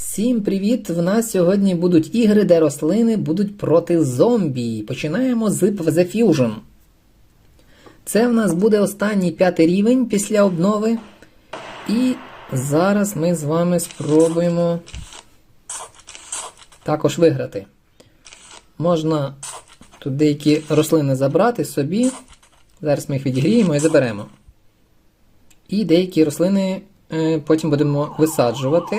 Всім привіт! В нас сьогодні будуть ігри, де рослини будуть проти зомбі. Починаємо з The Fusion. Це в нас буде останній п'ятий рівень після обнови. І зараз ми з вами спробуємо також виграти. Можна тут деякі рослини забрати собі. Зараз ми їх відігріємо і заберемо. І деякі рослини е, потім будемо висаджувати.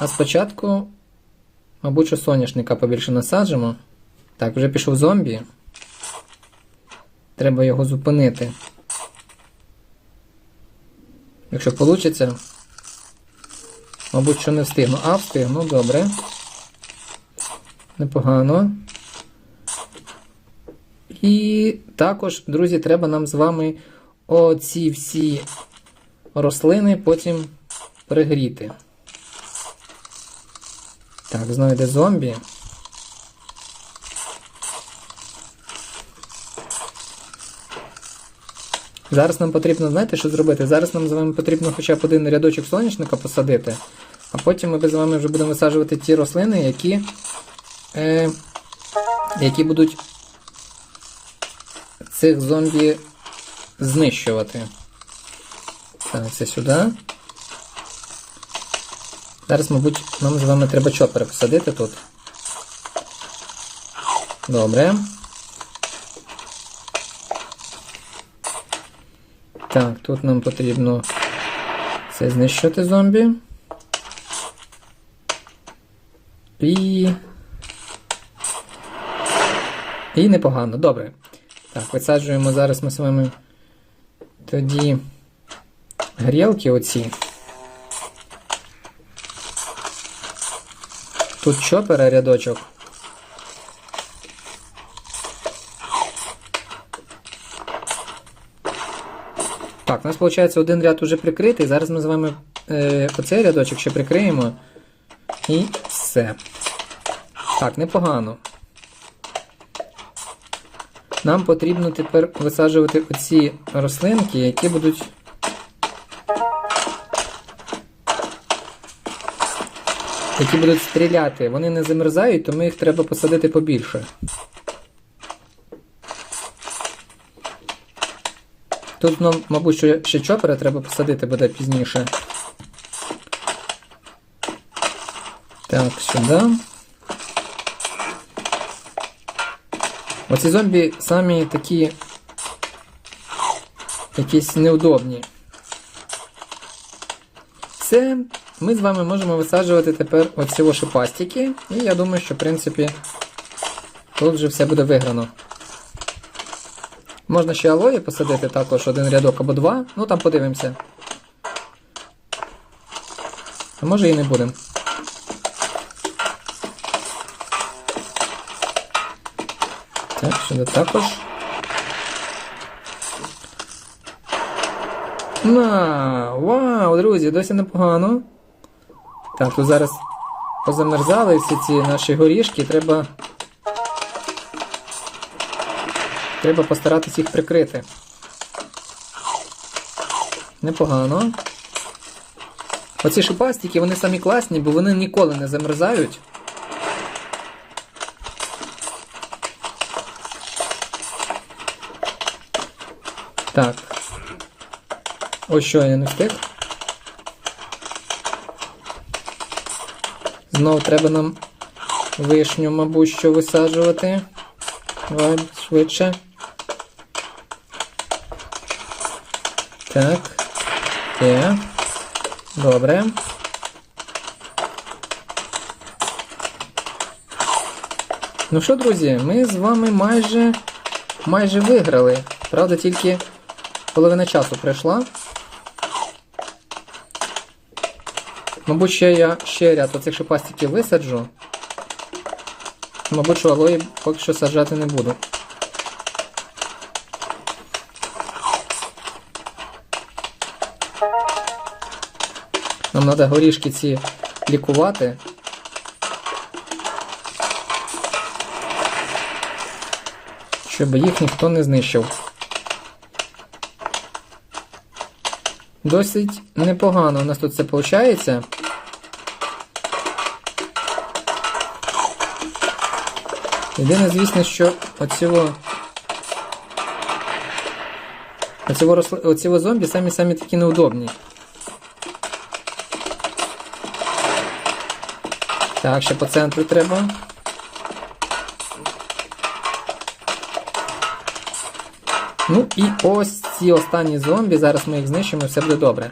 А спочатку, мабуть, що соняшника побільше насаджимо. Так, вже пішов зомбі. Треба його зупинити. Якщо вийде, мабуть, що не встигну. А, встигну, добре. Непогано. І також, друзі, треба нам з вами оці всі рослини потім пригріти. Так, знову йде зомбі. Зараз нам потрібно, знаєте, що зробити? Зараз нам з вами потрібно хоча б один рядочок соняшника посадити, а потім ми з вами вже будемо висаджувати ті рослини, які, е, які будуть цих зомбі знищувати. Так, це сюди. Зараз, мабуть, нам з вами треба чопери посадити тут. Добре. Так, тут нам потрібно це знищити зомбі. І. І непогано. Добре. Так, висаджуємо зараз ми з вами тоді грілки оці. Тут чопера рядочок. Так, у нас виходить один ряд уже прикритий. Зараз ми з вами е, оцей рядочок ще прикриємо. І все. Так, непогано. Нам потрібно тепер висаджувати оці рослинки, які будуть. Які будуть стріляти. Вони не замерзають, тому їх треба посадити побільше. Тут, ну, мабуть, ще чопера треба посадити буде пізніше. Так, сюди. Оці зомбі самі такі якісь неудобні. Це ми з вами можемо висаджувати тепер оці шипастики. І я думаю, що в принципі тут вже все буде виграно. Можна ще алої посадити також один рядок або два. Ну там подивимося. А може і не будемо. Так, сюди також. На, вау, друзі, досі непогано. Так, тут зараз позамерзали всі ці наші горішки, треба. Треба постаратись їх прикрити. Непогано. Оці шипастики, вони самі класні, бо вони ніколи не замерзають. Так. Ось що я не встиг. Знову треба нам вишню, мабуть, що висаджувати. Давай швидше. Так. Є. Добре. Ну що, друзі, ми з вами майже майже виграли. Правда, тільки половина часу пройшла. Мабуть, ще я ще ряд оцих шипастиків висаджу. Мабуть, що алої поки що саджати не буду. Нам треба горішки ці лікувати. Щоб їх ніхто не знищив. Досить непогано у нас тут це виходить. Єдине, звісно, що оцього оцього, оцього зомбі самі-самі такі неудобні. Так, ще по центру треба. Ну і ось ці останні зомбі. Зараз ми їх знищимо і все буде добре.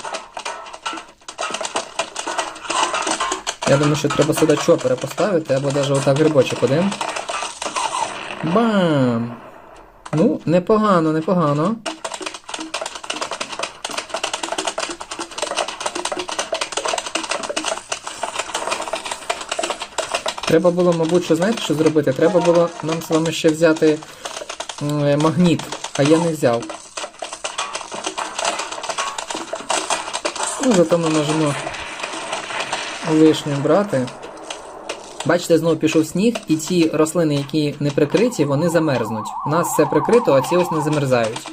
Я думаю, що треба сюди чопера поставити, або навіть отак грибочок один. Бам! Ну, непогано, непогано. Треба було, мабуть, що знаєте, що зробити? Треба було нам з вами ще взяти магніт, а я не взяв. Ну, зато ми можемо лишню брати. Бачите, знову пішов сніг, і ті рослини, які не прикриті, вони замерзнуть. У нас все прикрито, а ці ось не замерзають.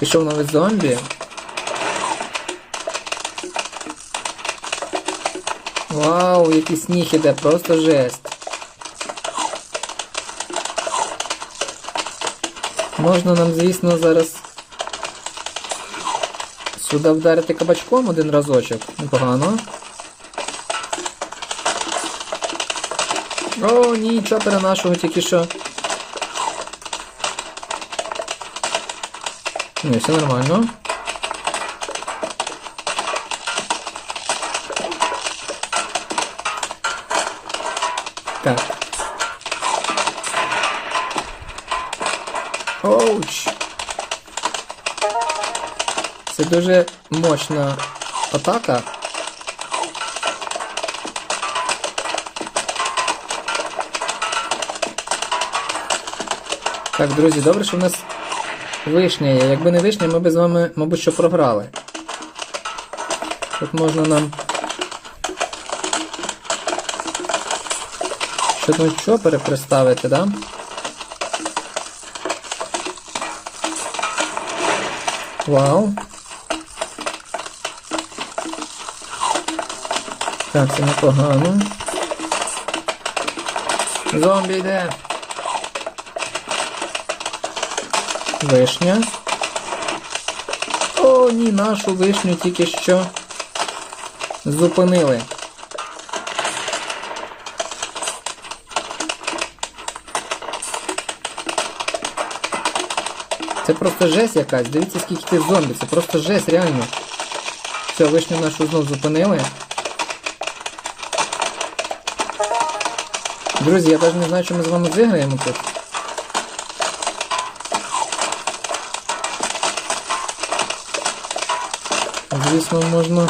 Пішов новий зомбі. Вау, який сніг іде, просто жесть. Можна нам, звісно, зараз сюди вдарити кабачком один разочок. Непогано. О, ні, чопера нашого тільки що. Ні, все нормально. Це дуже мощна атака. Так, друзі, добре, що в нас вишня є. Якби не вишня, ми б з вами, мабуть, що програли. Тут можна нам. Що там чопери приставити, да? Вау. Так, це непогано. Зомбі йде. Вишня. О, ні, нашу вишню тільки що зупинили. Це просто жесть якась. Дивіться, скільки тих зомбі. Це просто жесть, реально. Все, вишню нашу знов зупинили. Друзі, я навіть не знаю, що ми з вами зіграємо тут. Звісно, можна.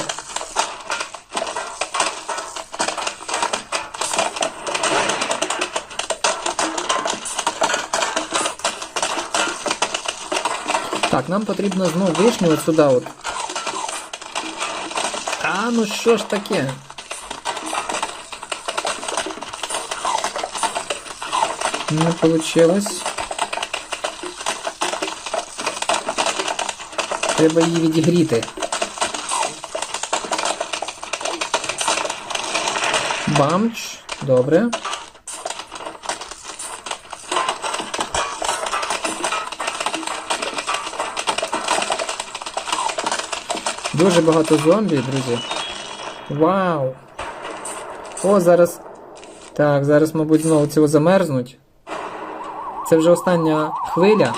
Так, нам потрібно знову вишню от сюди от. А, ну що ж таке? Не получилось. Треба її відігріти. Бамч. Добре. Дуже багато зомбі, друзі. Вау! О, зараз. Так, зараз, мабуть, знову цього замерзнуть. Це вже остання хвиля.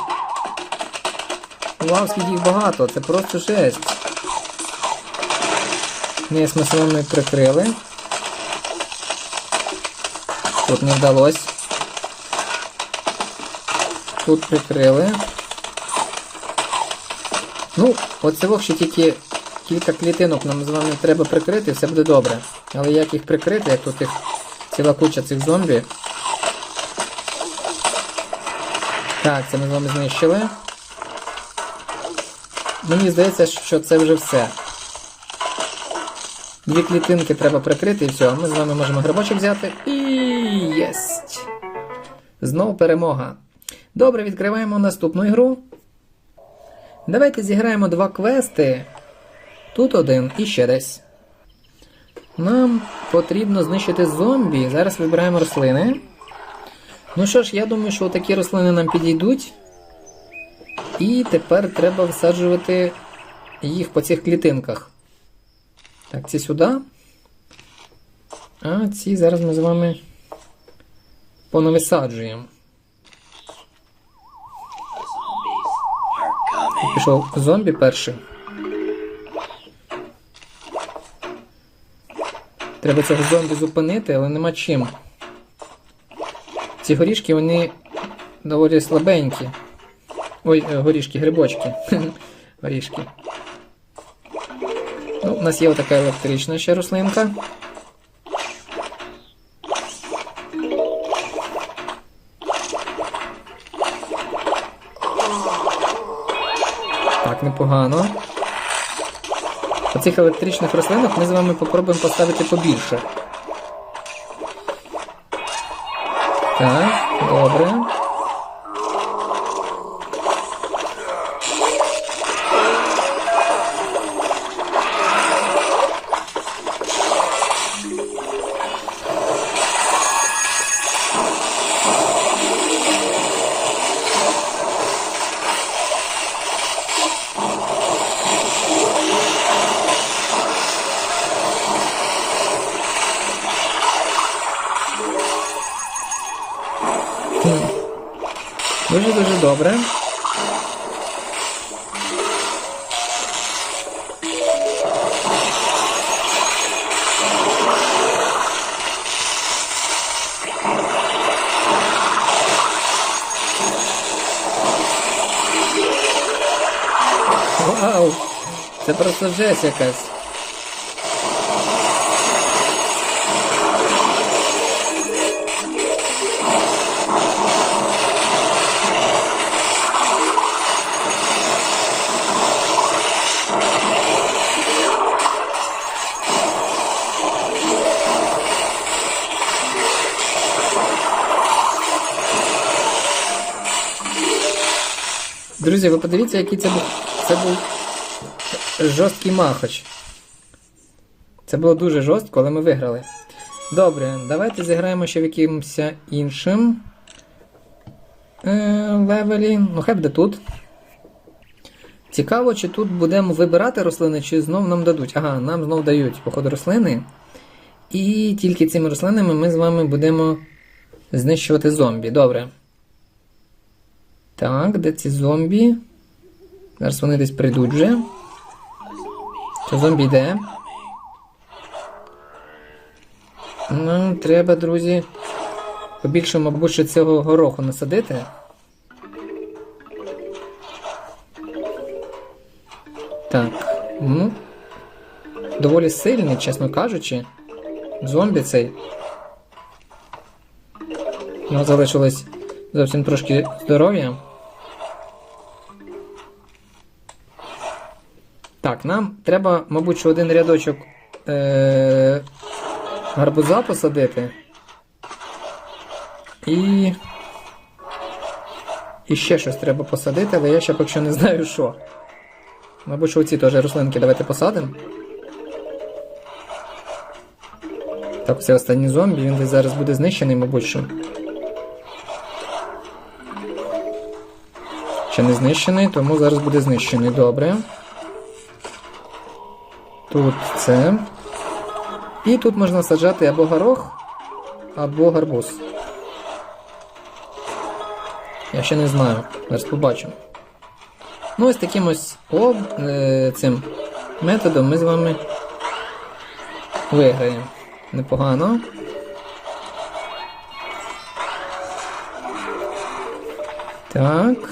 Вау, скільки їх багато, це просто жесть. Ми самими прикрили. Тут не вдалося. Тут прикрили. Ну, оце вовші тільки кілька клітинок нам з вами треба прикрити, все буде добре. Але як їх прикрити, як тут їх ціла куча цих зомбі. Так, це ми з вами знищили. Мені здається, що це вже все. Дві клітинки треба прикрити і все. Ми з вами можемо грибочок взяти. І єсть! Знову перемога. Добре, відкриваємо наступну ігру. Давайте зіграємо два квести. Тут один і ще десь. Нам потрібно знищити зомбі. Зараз вибираємо рослини. Ну що ж, я думаю, що такі рослини нам підійдуть. І тепер треба всаджувати їх по цих клітинках. Так, ці сюди. А ці зараз ми з вами понависаджуємо. Пішов зомбі перший. Треба цього зомбі зупинити, але нема чим. Ці горішки, вони доволі слабенькі. Ой, е, горішки, грибочки. горішки. Ну, у нас є отака електрична ще рослинка. Так, непогано. Оцих електричних рослинок ми з вами попробуємо поставити побільше. Так, добре. Дуже-дуже добре. Вау! Це просто жесть якась. Друзі, ви подивіться, який це був. Це був жорсткий махач. Це було дуже жорстко, але ми виграли. Добре, давайте зіграємо ще в якимось іншим е, левелі. Ну, хай буде тут. Цікаво, чи тут будемо вибирати рослини, чи знов нам дадуть. Ага, нам знов дають, походу, рослини. І тільки цими рослинами ми з вами будемо знищувати зомбі. Добре. Так, де ці зомбі? Зараз вони десь прийдуть вже. Що зомбі йде? Нам треба, друзі, побільше, мабуть, цього гороху насадити. Так, ну. Доволі сильний, чесно кажучи. Зомбі цей. У нього залишилось зовсім трошки здоров'я. Нам треба, мабуть, що один рядочок е- гарбуза посадити. І. І ще щось треба посадити, але я ще поки що не знаю що. Мабуть, що оці теж рослинки давайте посадимо. Так, це останній зомбі, він десь зараз буде знищений, мабуть що. Ще не знищений, тому зараз буде знищений. Добре. Тут це. І тут можна саджати або горох, або гарбуз. Я ще не знаю. Зараз побачимо. Ну, ось таким ось об, е, цим методом ми з вами виграємо. Непогано. Так.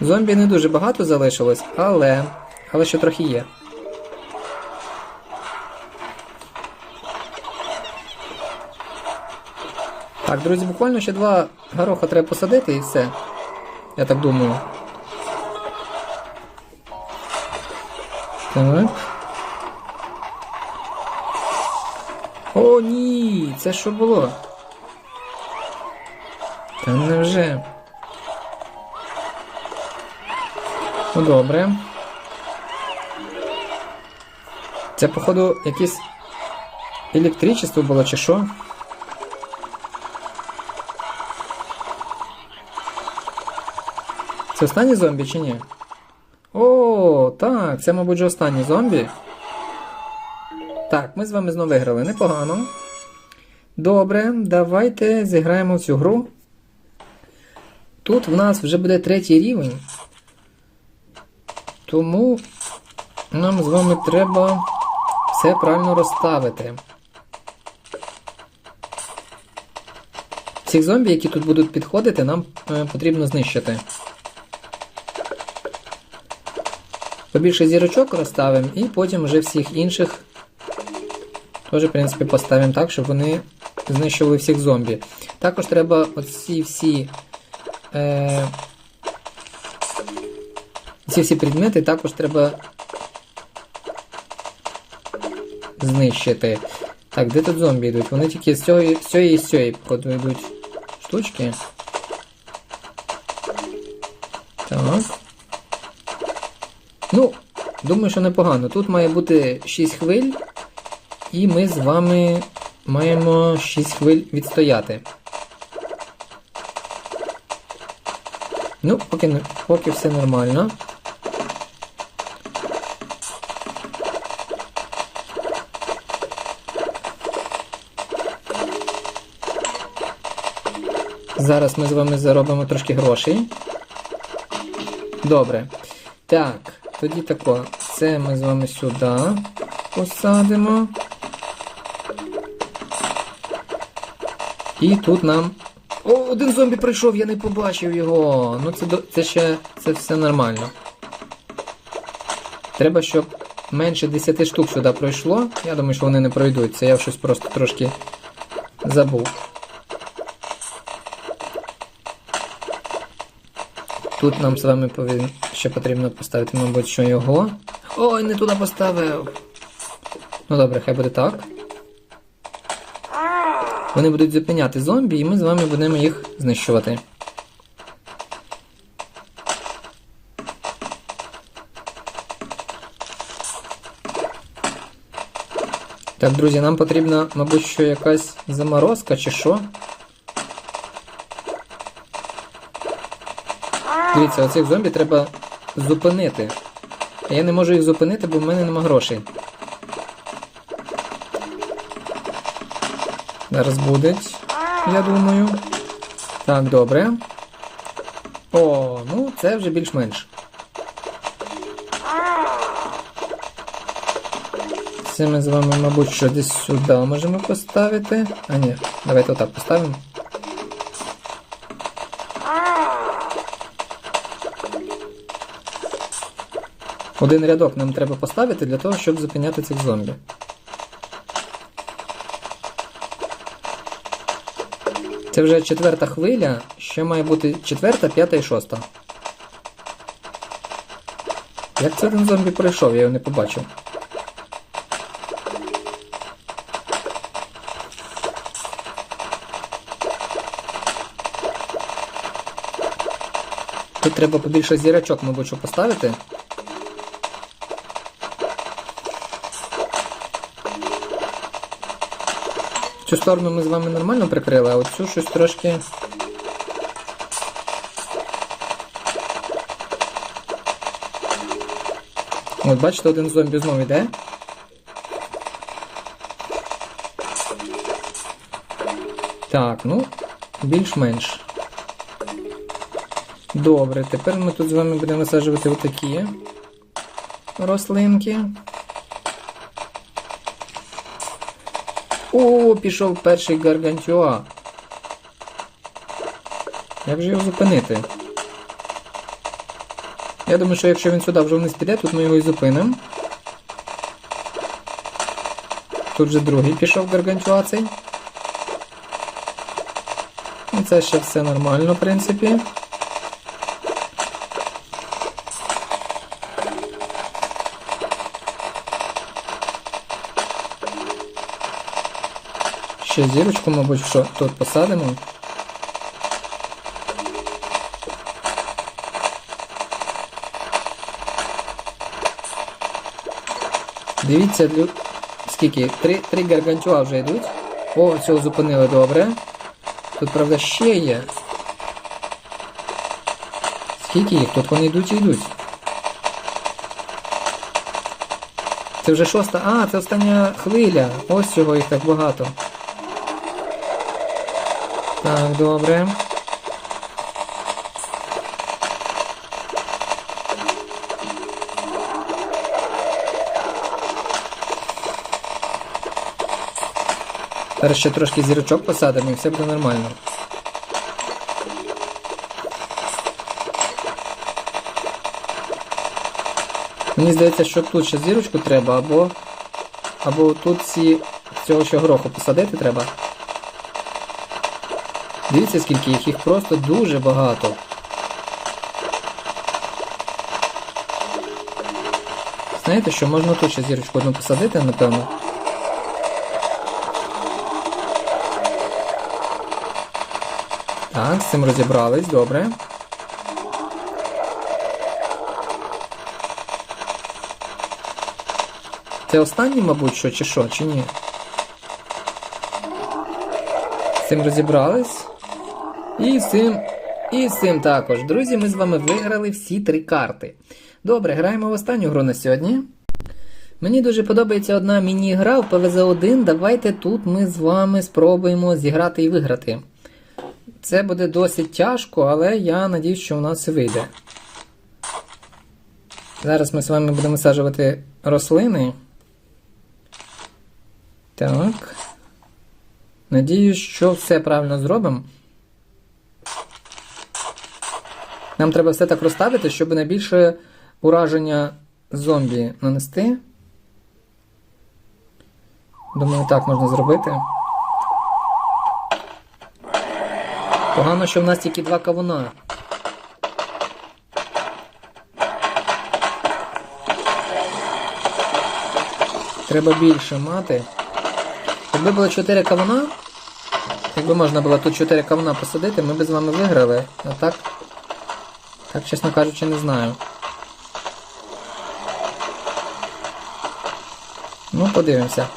Зомбі не дуже багато залишилось, але. Але ще трохи є. Так, друзі, буквально ще два гороха треба посадити і все. Я так думаю. Так. О, ні! Це що було? Та невже? Ну добре. Це, походу, якийсь електричество було чи що? Це останній зомбі чи ні? О, так, це, мабуть, же останній зомбі. Так, ми з вами знову виграли. Непогано. Добре, давайте зіграємо в цю гру. Тут в нас вже буде третій рівень. Тому нам з вами треба все правильно розставити. Всіх зомбі, які тут будуть підходити, нам е, потрібно знищити. Побільше зірочок розставимо і потім вже всіх інших теж, в принципі, поставимо так, щоб вони знищували всіх зомбі. Також треба оці всі. Е, ці всі предмети також треба знищити. Так, де тут зомбі йдуть? Вони тільки з цієї, з цієї з цієї, походу, штучки. Так. Ну, думаю, що непогано. Тут має бути 6 хвиль, і ми з вами маємо 6 хвиль відстояти. Ну, поки, поки все нормально. Зараз ми з вами заробимо трошки грошей. Добре. Так, тоді тако. Це ми з вами сюди посадимо. І тут нам. О, один зомбі прийшов, я не побачив його. Ну це це ще це все нормально. Треба, щоб менше 10 штук сюди пройшло. Я думаю, що вони не пройдуть. Це я щось просто трошки забув. Тут нам з вами повин... ще потрібно поставити, мабуть, що його. Ой, не туди поставив. Ну добре, хай буде так. Вони будуть зупиняти зомбі, і ми з вами будемо їх знищувати. Так, друзі, нам потрібна, мабуть, що якась заморозка чи що. Дивіться, оцих зомбі треба зупинити. А я не можу їх зупинити, бо в мене нема грошей. Зараз будуть, я думаю. Так, добре. О, ну це вже більш-менш. Це ми з вами, мабуть, що десь сюди можемо поставити. А ні, давайте отак поставимо. Один рядок нам треба поставити для того, щоб зупиняти цих зомбі. Це вже четверта хвиля, ще має бути четверта, п'ята і шоста. Як це один зомбі пройшов, я його не побачив. Тут треба побільше зірочок, мабуть, поставити. Цю сторону ми з вами нормально прикрили, а оцю щось трошки. От бачите, один зомбі знову йде. Так, ну, більш-менш. Добре, тепер ми тут з вами будемо висаджувати отакі рослинки. О, пішов перший гаргантюа. Як же його зупинити? Я думаю, що якщо він сюди вже вниз піде, тут ми його і зупинимо. Тут же другий пішов гаргантюа цей. І це ще все нормально, в принципі. Зірочку, мабуть, що тут посадимо. Дивіться, скільки? Три, три гаргантюа вже йдуть. О, цього зупинили добре. Тут, правда, ще є. Скільки їх? Тут вони йдуть і йдуть. Це вже шоста. А, це остання хвиля. Ось цього їх так багато. Так, добре. Зараз ще трошки зірочок посадимо і все буде нормально. Мені здається, що тут ще зірочку треба, або. Або тут ці цього ще гороху посадити треба. Дивіться, скільки їх, їх просто дуже багато. Знаєте, що можна тут ще зірочку одну посадити, напевно. Так, з цим розібрались, добре. Це останній, мабуть, що, чи що, чи ні? З цим розібрались. І цим. І цим також. Друзі, ми з вами виграли всі три карти. Добре, граємо в останню гру на сьогодні. Мені дуже подобається одна міні-гра в ПВЗ-1. Давайте тут ми з вами спробуємо зіграти і виграти. Це буде досить тяжко, але я надіюсь, що у нас все вийде. Зараз ми з вами будемо саджувати рослини. Так. Надіюсь, що все правильно зробимо. Нам треба все так розставити, щоб найбільше ураження зомбі нанести. Думаю, так можна зробити. Погано, що в нас тільки два кавуна. Треба більше мати. Якби було 4 кавуна, якби можна було тут 4 кавуна посадити, ми б з вами виграли. А так, так, чесно кажучи, не знаю. Ну, подивимося.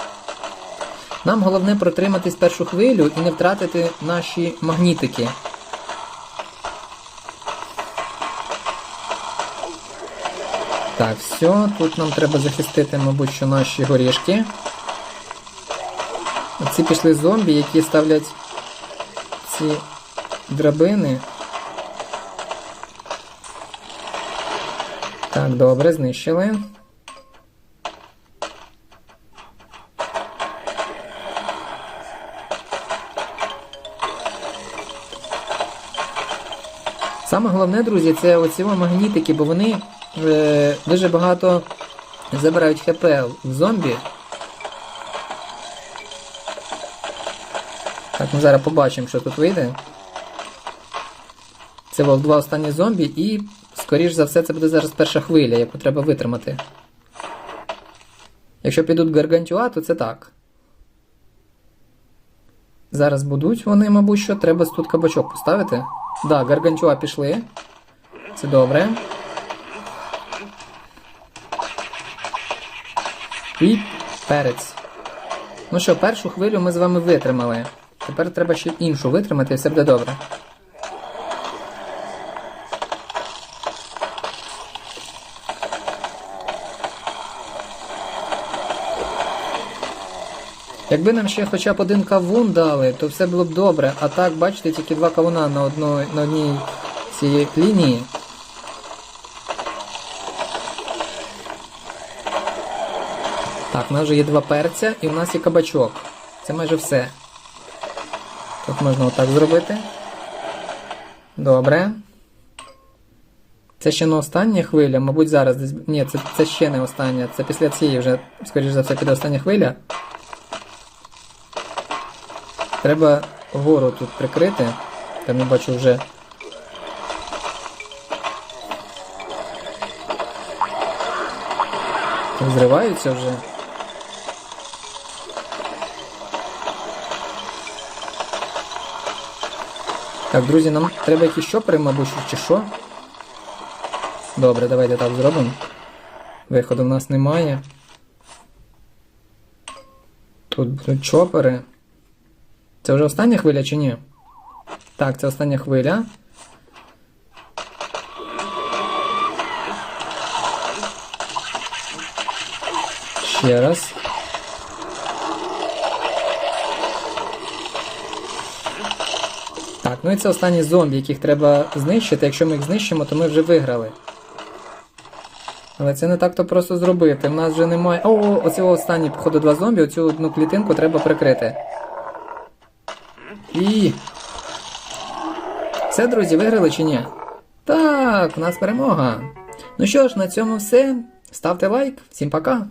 Нам головне протриматись першу хвилю і не втратити наші магнітики. Так, все, тут нам треба захистити, мабуть, що наші горішки. Ці пішли зомбі, які ставлять ці драбини. Так, добре, знищили. Саме головне, друзі, це оці магнітики, бо вони е, дуже багато забирають ХП в зомбі. Так, ми зараз побачимо, що тут вийде. Це були два останні зомбі і, скоріш за все, це буде зараз перша хвиля, яку треба витримати. Якщо підуть гаргантюа, то це так. Зараз будуть вони, мабуть, що треба тут кабачок поставити. Так, да, гаргантюа пішли. Це добре. І перець. Ну що, першу хвилю ми з вами витримали. Тепер треба ще іншу витримати і все буде добре. Якби нам ще хоча б один кавун дали, то все було б добре. А так, бачите, тільки два кавуна на, одно, на одній цій лінії. Так, у нас вже є два перця і у нас є кабачок. Це майже все. Тут можна отак зробити. Добре. Це ще не остання хвиля, мабуть, зараз десь. Ні, це, це ще не остання. Це після цієї вже, скоріш за все, піде остання хвиля. Треба гору тут прикрити. Там я бачу вже. Зриваються вже. Так, друзі, нам треба якісь щопери, мабуть, чи що? Добре, давайте так зробимо. Виходу в нас немає. Тут будуть чопери. Це вже остання хвиля чи ні? Так, це остання хвиля. Ще раз. Так, ну і це останні зомбі, яких треба знищити. Якщо ми їх знищимо, то ми вже виграли. Але це не так-то просто зробити. В нас вже немає. О, оці останні, походу, два зомбі, оцю одну клітинку треба прикрити. І. Все, друзі, виграли чи ні? Так, у нас перемога. Ну що ж, на цьому все. Ставте лайк. Всім пока.